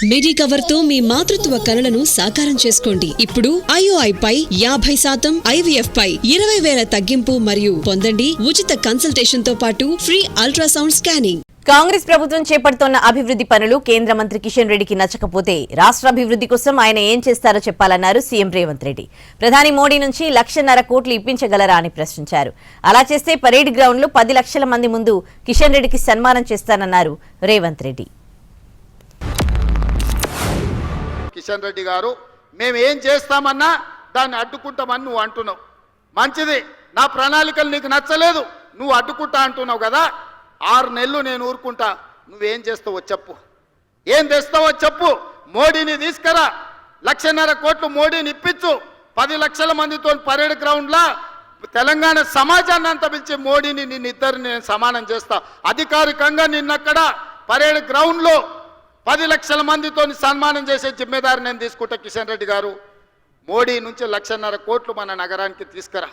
మిడి కవర్తో మీ మాతృత్వ కలలను సాకారం చేసుకోండి. ఇప్పుడు ఐఓఐ పై యాభై శాతం ఐవీఎఫ్ పై ఇరవై వేల తగ్గింపు మరియు పొందండి ఉచిత కన్సల్టేషన్తో పాటు ఫ్రీ అల్ట్రాసౌండ్ స్కానింగ్ కాంగ్రెస్ ప్రభుత్వం చేపడుతున్న అభివృద్ధి పనులు కేంద్ర మంత్రి కిషన్ రెడ్డికి నచ్చకపోతే రాష్ట్ర అభివృద్ధి కోసం ఆయన ఏం చేస్తారో చెప్పాలన్నారు సీఎం రేవంత్ రెడ్డి. ప్రధాని మోడీ నుంచి లక్షన్నర కోట్లు ఇప్పించగలరా అని ప్రశ్నించారు. అలా చేస్తే పరేడ్ గ్రౌండ్లో పది లక్షల మంది ముందు కిషన్ రెడ్డికి సన్మానం చేస్తానన్నారు రేవంత్ రెడ్డి. కిషన్ రెడ్డి గారు మేము ఏం చేస్తామన్నా దాన్ని అడ్డుకుంటామని నువ్వు అంటున్నావు. మంచిది. నా ప్రణాళికలు నీకు నచ్చలేదు. నువ్వు అడ్డుకుంటా అంటున్నావు కదా. ఆరు నెలలు నేను ఊరుకుంటా. నువ్వేం చేస్తావో చెప్పు. ఏం తెస్తావో చెప్పు. మోడీని తీసుకురా. లక్షన్నర కోట్లు మోడీని ఇప్పించు. పది లక్షల మందితో పరేడ్ గ్రౌండ్లా తెలంగాణ సమాజాన్ని అంతా పిలిచి మోడీని నిన్ను ఇద్దరిని నేను సమానం చేస్తా. అధికారికంగా నిన్నక్కడ పరేడ్ గ్రౌండ్లో పది లక్షల మందితో సన్మానం చేసే జిమ్మేదారి నేను తీసుకుంటా కిషన్ రెడ్డి గారు. మోడీ నుంచి లక్షన్నర కోట్లు మన నగరానికి తీసుకురా.